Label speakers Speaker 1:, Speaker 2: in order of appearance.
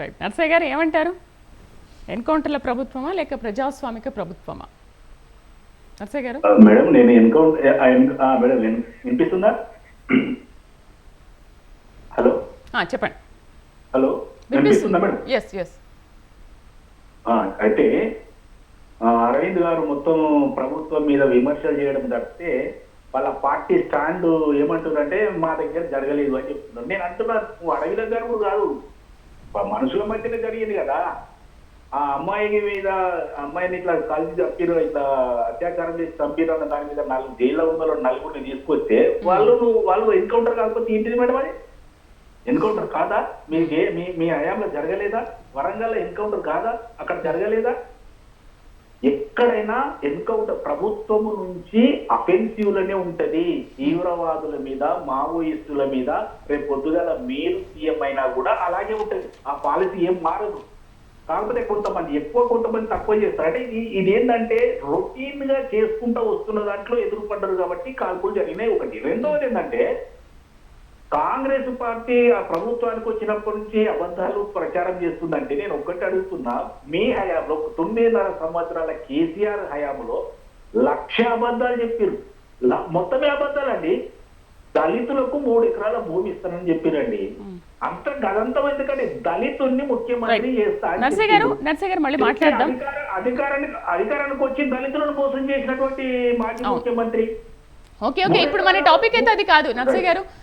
Speaker 1: Right Narsaiah గారు ఏమంటారు? ఎన్కౌంటర్ల ప్రభుత్వమా లేక ప్రజాస్వామిక ప్రభుత్వమా? నర్సయ్య గారు?
Speaker 2: మేడం నేను ఎన్కౌంటర్ మేడం విన్- వినిపిస్తుందా? హలో?
Speaker 1: ఆ, చెప్పండి.
Speaker 2: హలో? వినిపిస్తుందా. మేడం?
Speaker 1: ఎస్ ఎస్
Speaker 2: ఆ, అయితే అరవింద్ గారు మొత్తం ప్రభుత్వం మీద విమర్శలు చేయడం తప్పితే వాళ్ళ పార్టీ స్టాండ్ ఏమంటుందంటే మా దగ్గర జరగలేదు అని చెప్తున్నారు. నేను అంటున్నా నువ్వు అడవిలో జరుగుడు కాదు. మనుషుల మధ్యనే జరిగింది కదా. ఆ అమ్మాయి మీద అమ్మాయిని ఇట్లా కలిసి చంపిరు ఇట్లా అత్యాచారం చేసి చంపిరు అన్న దాని మీద నాలుగు జైల్లో ఉన్న వాళ్ళు నలుగురిని తీసుకొస్తే వాళ్ళు వాళ్ళు ఎన్కౌంటర్ కాకపోతే ఏంటిది మేడం అది? ఎన్కౌంటర్ కాదా? మీకే మీ మీ హయాంలో జరగలేదా? వరంగల్లో ఎన్కౌంటర్ కాదా? అక్కడ జరగలేదా? ఎక్కడైనా ఎన్కౌంటర్ ప్రభుత్వము నుంచి అఫెన్సివ్లనే ఉంటది. తీవ్రవాదుల మీద మావోయిస్టుల మీద రేపు పొద్దుగల మీరు సీఎం అయినా కూడా అలాగే ఉంటది. ఆ పాలసీ ఏం మారదు. కాకపోతే కొంతమంది ఎక్కువ కొంతమంది తక్కువ చేస్తారు. అంటే ఇది ఇదేంటంటే రొటీన్గా చేసుకుంటూ వస్తున్న దాంట్లో ఎదురుపడ్డారు కాబట్టి కాల్పులు జరిగినాయి ఒకటి. రెండవది ఏంటంటే కాంగ్రెస్ పార్టీ ఆ ప్రభుత్వానికి వచ్చినప్పటి నుంచి అబద్ధాలు ప్రచారం చేస్తుందంటే నేను ఒక్కటి అడుగుతున్నా. మీ హయాంలో తొమ్మిదిన్నర సంవత్సరాల కేసీఆర్ హయాంలో లక్ష అబద్ధాలు చెప్పారు మొత్తమే అబద్ధాలండి దళితులకు మూడు ఎకరాల భూమి ఇస్తానని చెప్పిరండి. అంత గదంతం ఎందుకంటే దళితుల్ని ముఖ్యమంత్రి
Speaker 1: Right.
Speaker 2: చేస్తా అని
Speaker 1: నర్సయ్య గారు
Speaker 2: చెప్పారు.
Speaker 1: నర్సయ్య గారు మళ్ళీ మాట్లాడదాం.
Speaker 2: అధికారానికి అధికారానికి వచ్చి దళితులను మోసం చేసినటువంటి మాజీ. ముఖ్యమంత్రి.
Speaker 1: Okay okay. ఇప్పుడు మన టాపిక్ అయితే అది కాదు. నర్సయ్య గారు